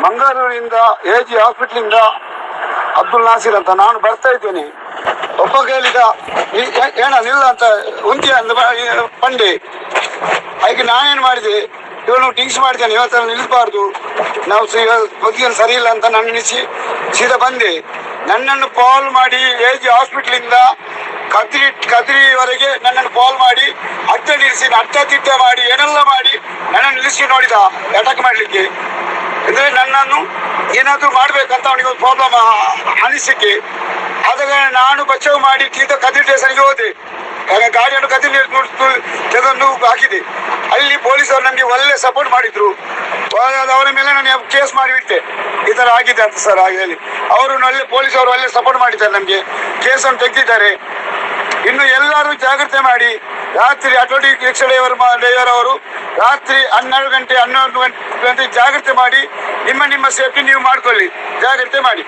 ಮಂಗಳೂರಿನಿಂದ A G ಹಾಸ್ಪಿಟ್ಲಿಂದ ಅಬ್ದುಲ್ ನಾಸೀರ್ ಅಂತ ನಾನು ಬರ್ತಾ ಇದ್ದೇನೆ. ಒಬ್ಬ ಕೇಳಿದ "ನೀ- ಏನ, ನಿಲ್ಲ ಅಂತ, ಉಂಟಿ ಅಂತ ಪಂಡೆ. ಅದಕ್ಕೆ ನಾನೇನು ಮಾಡಿದೆ, ಇವನು ಟಿಂಗ್ಸ್ ಮಾಡಿದ್ದೇನೆ ಇವತ್ತು ನಿಲ್ಬಾರ್ದು. ನಾವು ಬದುಕಿನ ಸರಿ ಇಲ್ಲ ಅಂತ ನನ್ನ ನಿಲ್ಲಿಸಿ ಸೀದಾ ಬಂದೆ. ನನ್ನನ್ನು ಕಾಲ್ ಮಾಡಿ ಎ ಜಿ ಹಾಸ್ಪಿಟ್ಲಿಂದ ಕದ್ರಿ, ಕದ್ರಿವರೆಗೆ ನನ್ನನ್ನು ಕಾಲ್ ಮಾಡಿ ಅಡ್ಡ ನಿಲ್ಲಿಸಿ ಅಡ್ಡ ತಿಡ್ಡ ಮಾಡಿ, ಏನೆಲ್ಲ ಮಾಡಿ ನನ್ನನ್ನು ನಿಲ್ಲಿಸಿ ನೋಡಿದ, ಅಟ್ಯಾಕ್ ಮಾಡಲಿಕ್ಕೆ. ನನ್ನನ್ನು ಏನಾದರೂ ಮಾಡ್ಬೇಕಂತ ಅವನಿಗೆ ಒಂದು ಪ್ರಾಬ್ಲಮ್ ಅನಿಸಿಕೆ. ಅದಕ್ಕೆ ನಾನು ಬಚಾವ್ ಮಾಡಿ ಸೀದಾ ಕದಿ ಸ್ಟೇಷನ್ಗೆ ಹೋದೆ. ಗಾಡಿಯನ್ನು ಕದ್ರಿ ತೆಗೆದು ಹಾಕಿದೆ. ಅಲ್ಲಿ ಪೊಲೀಸರು ನನಗೆ ಒಳ್ಳೆ ಸಪೋರ್ಟ್ ಮಾಡಿದ್ರು. ಅವರ ಮೇಲೆ ನಾನು ಕೇಸ್ ಮಾಡಿಬಿಟ್ಟೆ. ಈ ಥರ ಆಗಿದೆ ಅಂತ ಸರ್, ಹಾಗೆ ಹೇಳಿ. ಅವರು ಒಳ್ಳೆ ಅವರು ಒಳ್ಳೆ ಸಪೋರ್ಟ್ ಮಾಡಿದ್ದಾರೆ ನಮಗೆ. ಕೇಸನ್ನು ತೆಗೆದಿದ್ದಾರೆ. ಇನ್ನು ಎಲ್ಲರೂ ಜಾಗ್ರತೆ ಮಾಡಿ. ರಾತ್ರಿ ಆಟೋಟಿಕ್ ರಿಕ್ಷಾ ಡ್ರೈವರ್ ಡ್ರೈವರ್ ಅವರು ರಾತ್ರಿ ಹನ್ನೆರಡು ಗಂಟೆ ಹನ್ನೊಂದು ಗಂಟೆ ಜಾಗ್ರತೆ ಮಾಡಿ ನಿಮ್ಮ ನಿಮ್ಮ ಸೇಫ್ಟಿ ನೀವು ಮಾಡ್ಕೊಳ್ಳಿ. ಜಾಗ್ರತೆ ಮಾಡಿ.